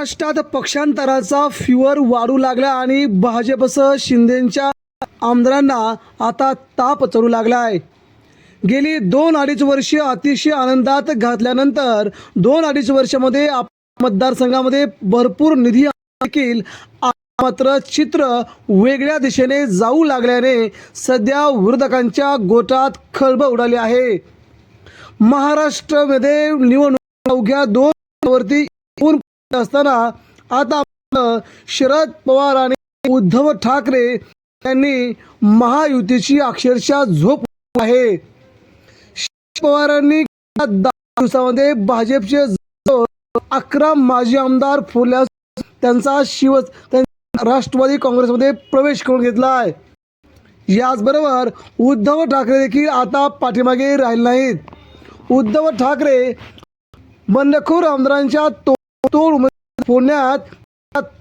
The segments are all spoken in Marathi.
महाराष्ट्रात पक्षांतराचा फ्युअर वाढू लागला आणि भाजपसह शिंदेच्या आमदारांना आता ताप चढू लागलाय गेली दोन अडीच वर्षे अतिशय आनंदात घातल्यानंतर दोन अडीच वर्षामध्ये मतदारसंघामध्ये भरपूर निधी देखील मात्र चित्र वेगळ्या दिशेने जाऊ लागल्याने सध्या विरोधकांच्या गोटात खळबळ उडाली आहे. महाराष्ट्रामध्ये निवडणूक अवघ्या दोन वरती असताना आता शरद पवार आणि उद्धव ठाकरे यांनी महायुतीची अक्षरशः झोप आहे. शरद पवारांनी दहा दिवसामध्ये भाजपचे अकरा माजी आमदार फोडल्यास त्यांचा शिव राष्ट्रवादी काँग्रेसमध्ये प्रवेश करून घेतला आहे. याचबरोबर उद्धव ठाकरे देखील आता पाठीमागे राहिले नाहीत. उद्धव ठाकरे बंडखोर आमदारांच्या तो तो पुण्यात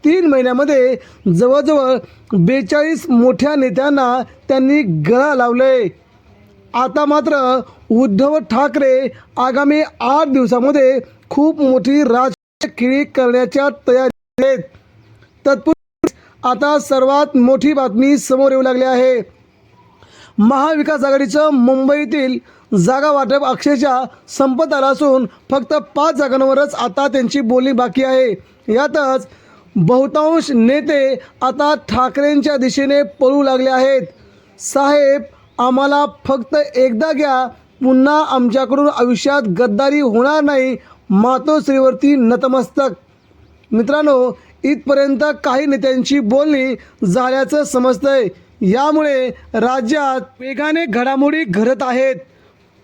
तीन महिन्यामध्ये जवळजवळ बेचाळीस मोठ्या नेत्यांना त्यांनी गळा लावले. आता मात्र उद्धव ठाकरे आगामी आठ दिवसामध्ये खूप मोठी राजकीय खेळी करण्याच्या तयारी आहेत. तत्पूर्वी आता सर्वात मोठी बातमी समोर येऊ लागली आहे. महाविकास आघाडीचं मुंबईतील जागा वाटप अक्षरशः संपत आलं असून फक्त पाच जागांवरच आता त्यांची बोली बाकी आहे. यातच बहुतांश नेते आता ठाकरेंच्या दिशेने पळू लागले आहेत. साहेब आम्हाला फक्त एकदा घ्या पुन्हा आमच्याकडून आयुष्यात गद्दारी होणार नाही मातोश्रीवरती नतमस्तक. मित्रांनो इथपर्यंत काही नेत्यांची बोलणी झाल्याचं समजतंय. यामुळे राज्यात वेगाने घडामोडी घडत आहेत.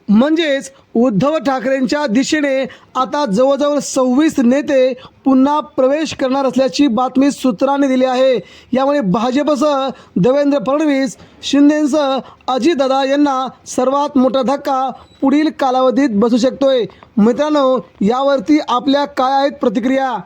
म्हणजेच उद्धव ठाकरेंच्या दिशेने आता जवळजवळ सव्वीस नेते पुन्हा प्रवेश करणार असल्याची बातमी सूत्रांनी दिली आहे. यामुळे भाजपसह देवेंद्र फडणवीस शिंदेसह अजितदादा यांना सर्वात मोठा धक्का पुढील कालावधीत बसू शकतोय. मित्रांनो यावरती आपल्या काय आहेत प्रतिक्रिया?